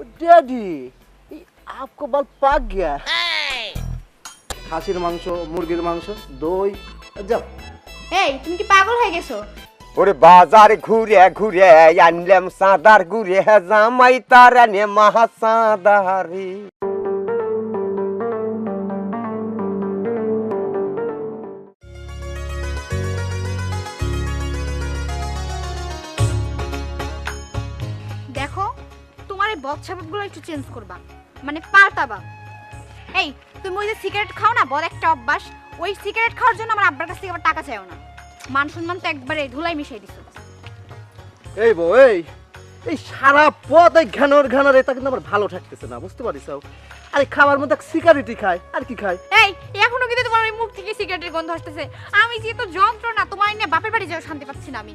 Daddy আপকো বাল পাক গিয়া খাসির মাংস মুরগির মাংস দই যাও এই তুমি কি পাগল হয়ে গেছো ওরে বাজার ঘুরে ঘুরে আনলাম সাদার ঘুরে জামাই তার নে মাহা সাদারি বদ স্বভাবগুলো একটু চেঞ্জ করবা। মানে পাল্টাবা। এই তুমি ওই যে সিগারেট খাও না? বড় একটা অভ্যাস। ওই সিগারেট খাওয়ার জন্য আমার আব্বার কাছ থেকে আবার টাকা চাইও না। মান সম্মান তো একবারে ধুলাই মিশিয়ে দিছো। এই বউ এই এই সারা পথ এই ঘানর ঘানর এটা কিন্তু আমার ভালো থাকতেছে না বুঝতে পারিস? আরে খাবার মধ্যে সিগারেটই খায় আর কি খায়? এই এখনও কিন্তু তোমার ওই মুখ থেকে সিগারেটের গন্ধ আসতেছে। আমি যে তো যন্ত্রণা তোমার নিয়ে বাপের বাড়ি যাও শান্তি পাচ্ছি না আমি।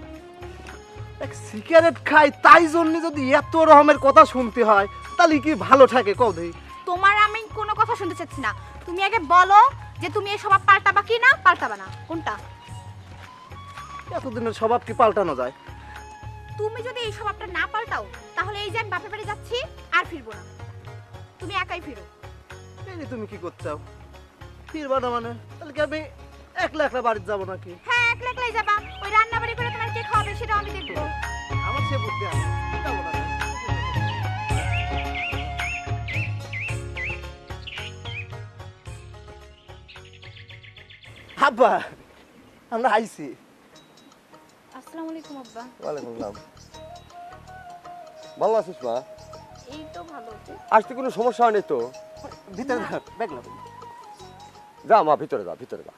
এক সিগারেট খায় তাই জন্য যদি এত রকমের কথা শুনতে হয় তাহলে কি ভালো থাকে কও দেই? তোমার আমি কোনো কথা শুনতে চাচ্ছি না। তুমি আগে বলো যে তুমি এই স্বভাব পাল্টাবা কি না পাল্টাবা না। কোনটা? এতদিনের স্বভাব কি পাল্টানো যায়? তুমি যদি এই স্বভাবটা না পাল্টাও তাহলে এই যে আমি বাপের বাড়ি যাচ্ছি আর ফিরবো না। তুমি একাই ফিরো। এই তুমি কি করতে চাও ফিরবা না মানে? তাহলে কি আমি একলা একলা বাড়িতে যাব নাকি? হ্যাঁ একলা একলাই যাবা। ওই রান্না বাড়ি করে তোমার কে খাওয়াবে সেটা আমি দেখব। আমার সে বুদ্ধি আছে। যাব না। আব্বা আমরা আইছি। আসসালামু আলাইকুম আব্বা। ওয়ালাইকুম আসসালাম। ভালো আছিস মা? এই তো ভালো আসতে কোনো সমস্যা হয়নি তো? ভিতরে ব্যাগ লাভ যা মা ভিতরে যা ভিতরে যা।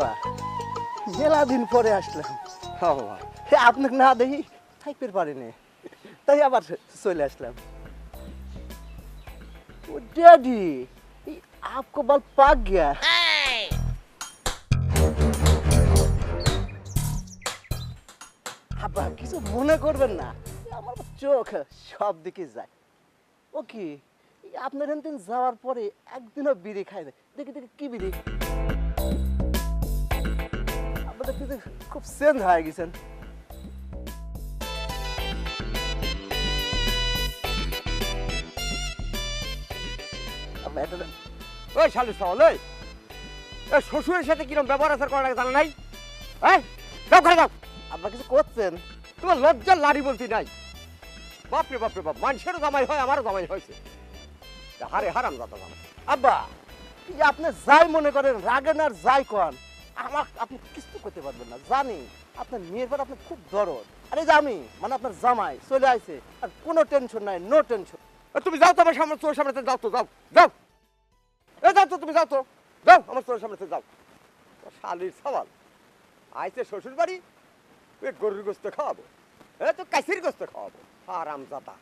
আব্বা মেলা দিন পরে আসলাম হ্যাঁ বাবা হে আপনাকে না দেখি থাকতে পারিনি তাই আবার চলে আসলাম ও डैडी ये आपको बाल पाक गया আব্বা কিছু মনে করবেন না আমার চোখ সব দিকে যায় ও কি এই আপনার দিন যাওয়ার পরে একদিনও বিড়ি খায় না দেখি দেখি কি বিড়ি আপনাদের কিন্তু খুব চেঞ্জ হয়ে গেছেন ওই শালু ওই শ্বশুরের সাথে কিরম ব্যবহার জানা নাই হ্যাঁ যাও আব্বা কিছু করছেন তোমার লজ্জার লাড়ি বলতে নাই বাপরে বাপরে বাপ মানুষেরও জামাই হয় আমারও জামাই হয়েছে হারে হারাম দাদা আব্বা আপনি যাই মনে করেন রাগেন আর যাই কন আমার আপনি কিছু করতে পারবেন না, জানি। আপনার মেয়ের পর আপনার খুব দরদ। আর যে আমি মানে আপনার জামাই, চলে আইছে। আর কোনো টেনশন নাই নো টেনশন তুমি যাও তো আমার সামনে তোর সামনে যাও তো, যাও যাও। এ, যাও তো, তুমি যাও তো। যাও, আমার তোর সামনে যাও। শালির সওয়াল। আইছে শ্বশুর বাড়ি এ গরুর গোস্ত খাওয়াবো। এ, তো কাশির গোস্ত খাওয়াবো। আরাম জাতা।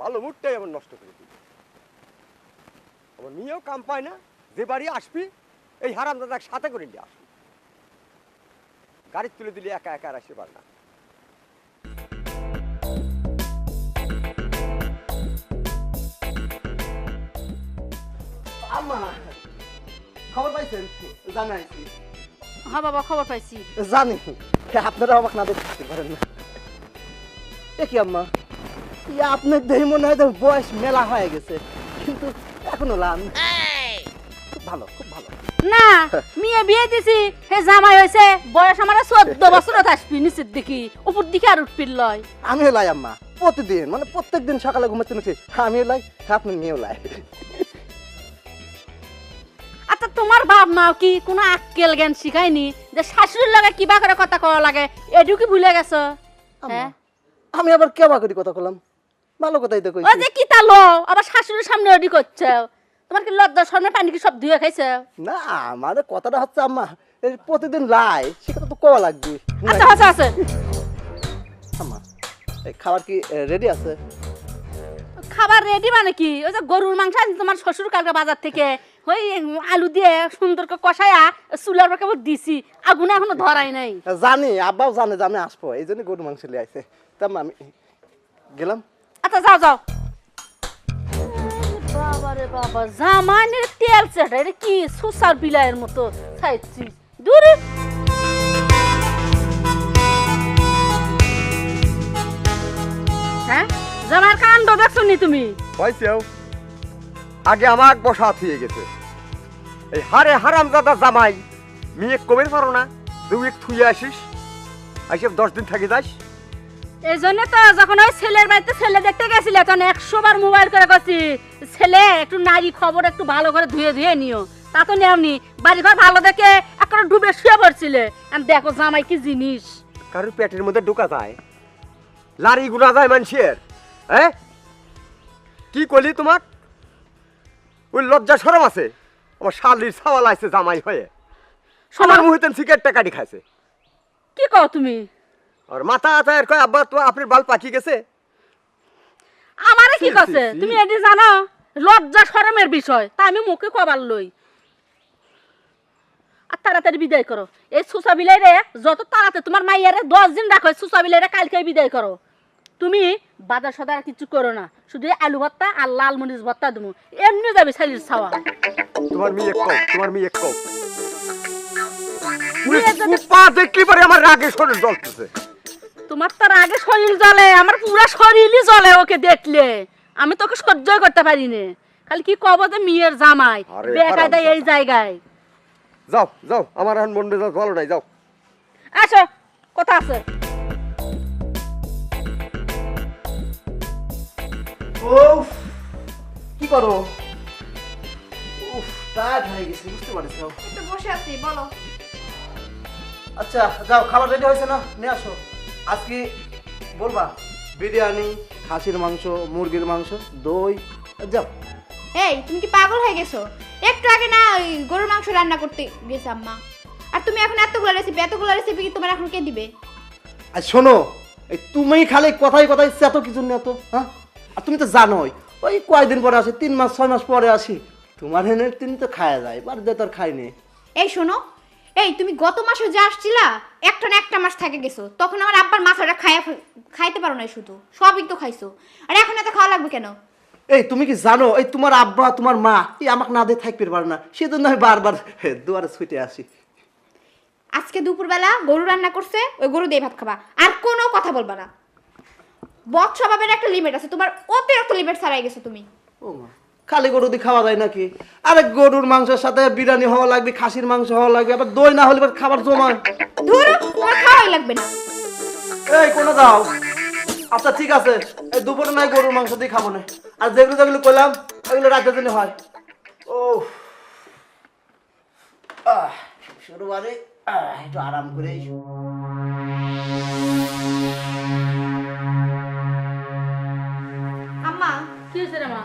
ভালো মুডটাই আমার নষ্ট করে দিবি আমার মেয়েও কাম পায় না যে বাড়ি আসবি এই হারাম দাদার সাথে করে নিয়ে আসবি। গাড়ি তুলে দিলে একা একা আর আসতে পার না। খবর পাইছেন? জানাইছি। হ্যাঁ বাবা খবর পাইছি। জানি। আপনারা অবাক না দেখতে পারেন না। এ কি আম্মা? ই আপনার দেহ মনে হয় বয়স মেলা হয়ে গেছে কিন্তু এখনও খুব ভালো খুব ভালো। না মেয়ে বিয়ে দিছি হে জামাই হয়েছে বয়স আমার চোদ্দ বছর আসবি নিচের দিকে উপর দিকে আর উঠপিল লয়। আমিও লাই আম্মা প্রতিদিন মানে প্রত্যেক দিন সকালে ঘুমাতে উঠি আমিও লাই মেয়েও লাই। আচ্ছা তোমার বাপ মা কি কোনো আক্কেল জ্ঞান শিখায়নি যে শাশুড়ির লাগে কিবা করে কথা কওয়া লাগে? এটু কি ভুলে গেছো? হ্যাঁ? আমি আবার কেবা করি কথা কলাম? ভালো কথাই তো ও যে কি তালো আবার শাশুড়ির সামনে ওডি করছে। তোমার কি লজ্জা শর্মে পানি কি সব ধুয়ে খাইছে? না আমার কথাটা হচ্ছে আম্মা প্রতিদিন লাই সে কথা তো কওয়া লাগবে। আচ্ছা আচ্ছা আছে আম্মা এই খাবার কি রেডি আছে? খাবার রেডি মানে কি? ওই যে গরুর মাংস আছে তোমার শ্বশুর কালকে বাজার থেকে। ওই আলু দিয়ে সুন্দর করে কষায়া চুলার পর কেবল দিছি। আগুনে এখনও ধরাই নাই। জানি আব্বাও জানে যে আমি আসব এই জন্য গরু মাংস লিয়ে আইছে। তা আমি গেলাম। আচ্ছা যাও যাও। বাবা রে বাবা জামানের তেল চেটা, এটা কি সুসার বিলাইয়ের মতো? খাইছিস দূরে। হ্যাঁ? জামার কাণ্ড দেখছ নি তুমি? হয়েছেও আগে আমাক বসা থুয়ে গেছে। এই হারে হারাম দাদা জামাই, মেয়ে কবে পারো না তুই থুয়ে আসিস। আসে দশ দিন থাকি যাস। এই জন্য তো যখন ওই ছেলের বাড়িতে ছেলে দেখতে গেছিলে তখন একশো বার মোবাইল করে গেছি ছেলে একটু নারী খবর একটু ভালো করে ধুয়ে ধুয়ে নিও। তা তো নেওনি। বাড়ি ঘর ভালো দেখে একটা ডুবে শুয়ে পড়ছিলে। দেখো জামাই কি জিনিস। কারোর পেটের মধ্যে ঢোকা যায়? লারি গুনা যায় মানুষের হ্যাঁ? কি করলি তোমার ওই লজ্জা সরম আছে। আমার শালির সাওয়াল আছে জামাই হয়ে। শোনো। আমার মুহিতেন সিগারেটটা কাটি খাইছে। কি কও তুমি? আর মাথা কয় আব্বা তো আপনার বাল পাকি গেছে? আমারে কি ছি, ছি, করছে ছি। তুমি এটি জানো লজ্জা শরমের বিষয় তা আমি মুখে কবার লই। আর তাড়াতাড়ি বিদায় করো। এই সুসা বিলাই রে যত তাড়াতাড়ি তোমার মাইয়ারে দশ দিন রাখো সুসা বিলাই রে কালকে বিদায় করো। তুমি বাজার সদার কিছু করো না শুধু আলু ভর্তা আর লাল মরিচ ভর্তা দেবো এমনি যাবে শালির ছাওয়া। তোমার মেয়ে কও তোমার মেয়ে কও পা দেখলি পরে আমার রাগে শরীর জ্বলতেছে। তোমার তার আগে শরীর জ্বলে আমার পুরা শরীরই জ্বলে ওকে দেখলে। আমি তোকে সহ্যই করতে পারি না খালি কি কব যে মেয়ের জামাই বেকায়দা এই জায়গায়। যাও যাও আমার এখন মন মেজাজ ভালো নাই যাও। আসো কথা আছে। উফ কি করো? উফ টায়ার্ড হয়ে গেছি বুঝতে পারছি একটু বসে আছি বলো। আচ্ছা যাও খাবার রেডি হয়েছে না? নিয়ে আসো। আজকে বলবা বিরিয়ানি খাসির মাংস মুরগির মাংস দই যাও। এই তুমি কি পাগল হয়ে গেছো? একটু আগে না ওই গরুর মাংস রান্না করতে গেছে আম্মা। আর তুমি এখন এতগুলো রেসিপি এতগুলো রেসিপি কি তোমার এখন কে দিবে? আর শোনো এই তুমি খালি কথাই কথাই এত কিছু নিয়ে তো হ্যাঁ? আর তুমি তো জানোই ওই কয়দিন পরে আসি তিন মাস ছয় মাস পরে আসি। তোমার হেনে তিনি তো খাওয়া যায় বাড়িতে তো আর খাইনি এই শোনো এই তুমি গত মাসে যে আসছিলা একটা না একটা মাস থেকে গেছো। তখন আমার আব্বার মাথাটা খাইয়া ফেল- খাইতে পারো না শুধু। সবই তো খাইছো। আর এখন এত খাওয়া লাগবে কেন? এই তুমি কি জানো এই তোমার আব্বা তোমার মা এই আমাকে না দিয়ে থাকতে পারে না। সেজন্য আমি বারবার দুয়ারে ছুটে আসি। আজকে দুপুরবেলা গরু রান্না করছে ওই গরু দিয়ে ভাত খাবা। আর কোনো কথা বলবা না। বদ স্বভাবের একটা লিমিট আছে। তোমার অতিরিক্ত লিমিট ছাড়াই গেছো তুমি। ও মা। খালি গরু দিয়ে খাওয়া যায় নাকি? আরে গরুর মাংসের সাথে বিরিয়ানি হওয়া লাগবে খাসির মাংস হওয়া লাগবে আবার দই না হলে খাবার জমায়। ধরো খাওয়াই লাগবে না। এই কোনো দাও। আচ্ছা ঠিক আছে। এই দুপুরে নাই গরুর মাংস দিয়ে খাব না। আর যেগুলো যেগুলো করলাম ওগুলো রাতের জন্য হয়। ও শুরু মানে একটু আরাম করে। আম্মা কি হয়েছে রে মা?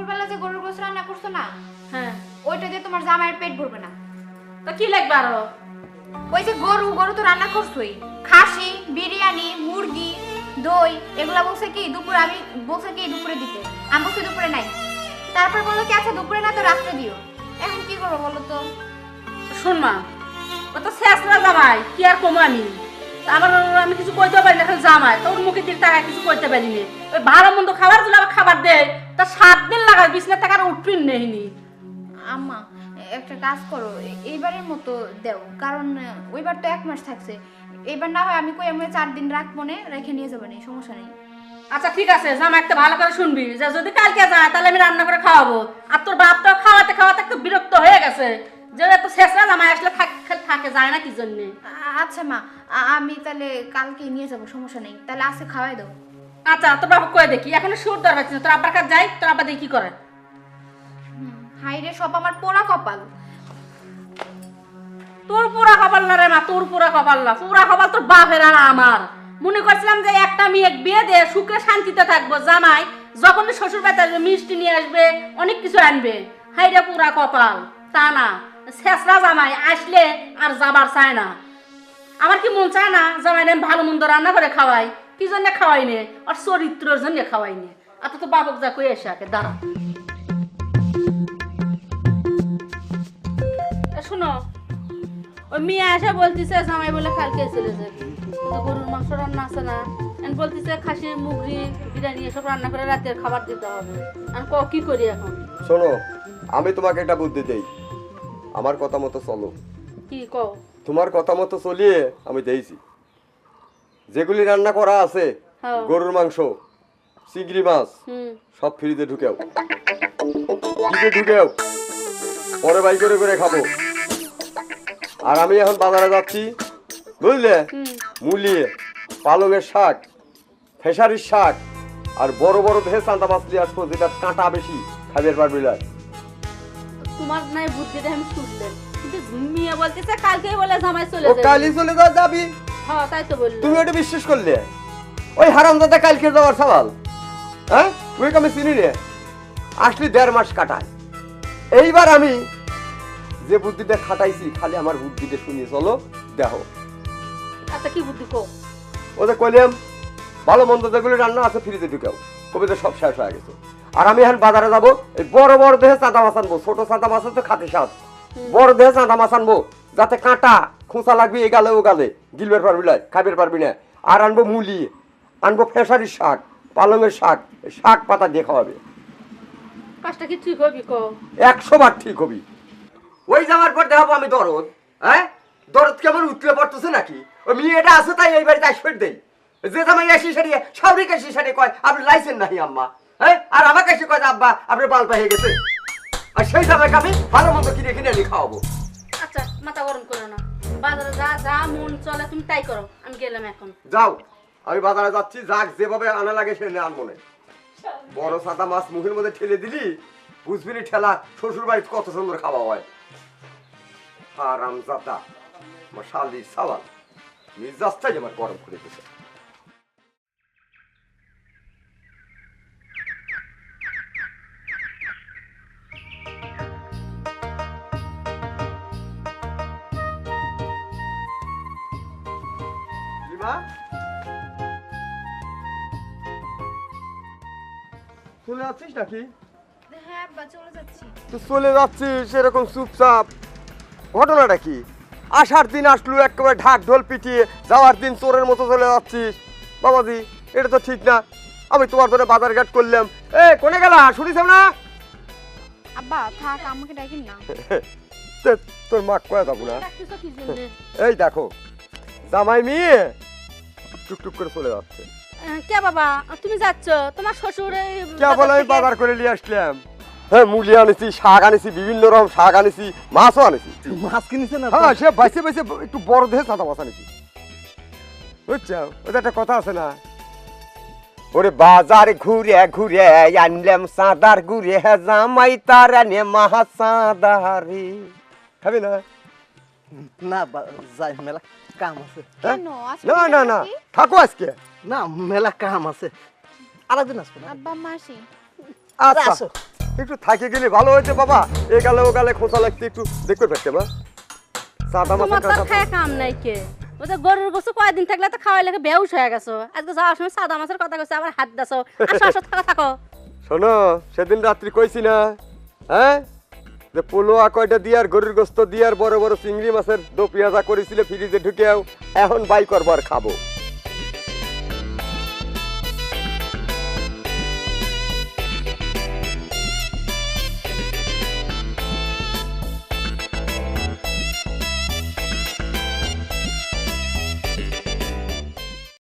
দুপুরবেলা যে গরুর গোস রান্না করছ না হ্যাঁ। ওইটা দিয়ে তোমার জামাইয়ের পেট ভরবে না। তা কি লাগবে আরও? ওই যে গরু গরু তো রান্না করছোই। খাসি বিরিয়ানি মুরগি দই এগুলা বলছে কি দুপুরে আমি বলছে কি দুপুরে দিতে। আমি বলছি দুপুরে নাই। তারপর বলল কি আচ্ছা দুপুরে না তো রাত্রে দিও। এখন কি করব বলো তো? শোন মা ও তো শেষ না জামাই কি আর কমো আমি? আমার আমি কিছু কইতে পারি না খালি জামাই। তোর মুখে দিক টাকা কিছু কইতে পারিনি ওই ভালো মন্দ খাবার দিলে আবার খাবার দেয় তা সাত দিন লাগায় বিছনা টাকা আর উঠবিন নেইনি। আম্মা একটা কাজ করো এইবারের মতো দেও কারণ ওইবার তো এক মাস থাকছে। এবার না হয় আমি কই আমি চার দিন রাখব নে রেখে নিয়ে যাব না সমস্যা নেই। আচ্ছা ঠিক আছে জামা একটা ভালো করে শুনবি যে যদি কালকে যায় তাহলে আমি রান্না করে খাওয়াবো। আর তোর বাপ তো খাওয়াতে খাওয়াতে একটু বিরক্ত হয়ে গেছে যে এত শেষরা জামাই আসলে থাক- যায় না কি জন্যে? আচ্ছা মা আমি তাহলে কালকে নিয়ে যাব সমস্যা নেই। তাহলে আজকে খাওয়াই দাও। আচ্ছা তোর বাবা কয়ে দেখি? এখনও সুর দর হচ্ছে না তোর আব্বার কাছে যাই তোর আব্বা দেখি কি করে। হাই রে সব আমার পোড়া কপাল। তোর পুরা কপাল না রে মা তোর পুরা কপাল না। পুরা কপাল তোর বাপের আর আমার। মনে করছিলাম যে একটা মেয়ে বিয়ে দিয়ে সুখে শান্তিতে থাকব। জামাই যখন শ্বশুর বাড়িতে আসবে মিষ্টি নিয়ে আসবে অনেক কিছু আনবে। হাইরে পুরা কপাল। তা না শেষরা জামাই আসলে আর যাবার চায় না। আমার কি মন চায় না? জামাই ভালো মন্দ রান্না করে খাওয়াই। কি জন্য খাওয়াই নে? আর চরিত্রের জন্য খাওয়াই নে। আর তো বাবক যা কই এসে আগে দাঁড়া। শুনো ওই মেয়ে এসে বলতেছে জামাই বলে কালকে চলে যাবে। গরুর মাংস রান্না আছে না। আমি বলতেছে খাসির মুগরি বিরিয়ানি এসব রান্না করে রাতের খাবার দিতে হবে। আমি ক কি করি এখন? শোনো আমি তোমাকে একটা বুদ্ধি দেই। আমার কথা মতো চলো। কি কও তোমার কথা মতো চলিয়ে আমি দিয়েছি যেগুলি রান্না করা আছে হ্যাঁ। গরুর মাংস চিংড়ি মাছ সব ফ্রিজে ঢুকেও। ফ্রিজে ঢুকেও। পরে বাই করে করে খাব। আর আমি এখন বাজারে যাচ্ছি বুঝলে? হুম। মুলি পালংয়ের শাক ফেসারির শাক আর বড় বড় চান্দা মাছ নিয়ে আসব যেটা কাঁটা বেশি খাবার পারবি না। তোমার নাই বুদ্ধিটা আমি শুনলেন কিন্তু মেয়ে বলতেছে কালকেই বলে জামাই চলে যাবে। কালি চলে যা যাবি। হ্যাঁ তাই তো বলল। তুমি ওটা বিশ্বাস করলে? ওই হারামদাদা কালকে যাওয়ার সওয়াল। হ্যাঁ? তুই আমি চিনি রে? আসলি দেড় মাস কাটায়। এইবার আমি যে বুদ্ধিটা খাটাইছি খালি আমার বুদ্ধিটা শুনিয়ে চলো দেখো। আচ্ছা কি বুদ্ধি কো ওদের কইলাম ভালো মন্দ যেগুলো রান্না আছে ফ্রিজে ঢুকেও। কবিতা সব শেষ হয়ে গেছে। আর আমি এখন বাজারে যাব এই বড় বড় দেহে চাঁদা মাছ আনব ছোট চাঁদা মাছ তো খাতে স্বাদ বড় দেহে চাঁদা মাছ আনব। যাতে কাঁটা খোঁচা লাগবে এ গালে ও গালে গিলবার পারবি না খাইবার পারবি না। আর আনব মুলি আনব ফেসারির শাক পালংয়ের শাক শাক পাতা দিয়ে খাওয়াবে। কাজটা কি ঠিক হবি কো একশো বার ঠিক হবি। ওই যাওয়ার পর দেখাবো আমি দরদ হ্যাঁ? দরদ কেমন উতলে পড়তেছে নাকি? ওই মেয়েটা আছে তাই এই বাড়িতে আসবে দেই। যে জামাই আসি সারিয়ে সাউরি কাশি সারিয়ে কয় আপনি লাইসেন নাহি আম্মা? হ্যাঁ? আর আমার কাছে কয় আব্বা আপনার বালপা হয়ে গেছে। আর সেই জামাইকে আমি ভালো মন্দ কিনে কিনে এনে খাওয়াবো। মাথা গরম করো না। বাজারে যা যা মন চলে, তুমি তাই করো। আমি গেলাম এখন। যাও। আমি বাজারে যাচ্ছি, যাক যেভাবে আনা লাগে সে আনব বড় সাদা মাছ মুখের মধ্যে ঠেলে দিলি, বুঝবি ঠেলা শ্বশুর বাড়ি কত সুন্দর খাওয়া হয়। আরাম জাতা আমার সাওয়াল মিজাজটাই আমার গরম করে দিছে চলে যাচ্ছিস নাকি? হ্যাঁ আব্বা চলে যাচ্ছি। তো চলে যাচ্ছিস এরকম চুপচাপ। ঘটনাটা কি? আসার দিন আসলো একেবারে ঢাক ঢোল পিটিয়ে যাওয়ার দিন চোরের মতো চলে যাচ্ছিস। বাবাজি এটা তো ঠিক না। আমি তোমার ধরে বাজার ঘাট করলাম। এ কোনে গেলা? শুনিস না? আব্বা থাক আমাকে ডাকিন না। তোর মা কয়ে যাব না? এই দেখো জামাই মেয়ে। টুকটুক করে চলে যাচ্ছে। কে বাবা? তুমি যাচ্ছ? তোমার শ্বশুর কে বলে আমি বাজার করে নিয়ে আসলাম? হ্যাঁ মুলি আনেছি শাক আনেছি বিভিন্ন রকম শাক আনেছি মাছও আনেছি। মাছ কিনেছে না হ্যাঁ সে বাইসে বাইসে একটু বড় দেহে সাদা মাছ আনেছি। বুঝছ? ওটা একটা কথা আছে না? ওরে বাজার ঘুরে ঘুরে আনলাম সাদার ঘুরে জামাই তার আনে মাহা সাদারি। খাবি না? না বা- যাই মেলা। কাম আছে। হ্যাঁ? কেন? আজকে না না না? থাকো আজকে। না মেলা কাম আছে। আরেকদিন আসব না। আব্বা মাসি। আচ্ছা আসো। একটু থাকে গেলে ভালো হয়েছে বাবা। এ গালে ও গালে খোঁচা লাগতে একটু দেখতে পারতে মা সাদা কাঁচা খায় কাম নাই কে? ও তো গরুর গোসু কয়দিন থাকলে তো খাওয়াই লাগে বেউস হয়ে গেছো। আজকে যাওয়ার সময় সাদা মাছের কথা কইছে আবার হাত দাসো। আসো আসো থাকো থাকো। শোনো সেদিন রাত্রি কইছি না হ্যাঁ? যে পোলোয়া কয়টা আর গরুর গোস্ত দিয়ে আর বড় বড় চিংড়ি মাছের দো পেঁয়াজা করেছিল, ফ্রিজে ঢুকেও এখন বাই করবার খাব।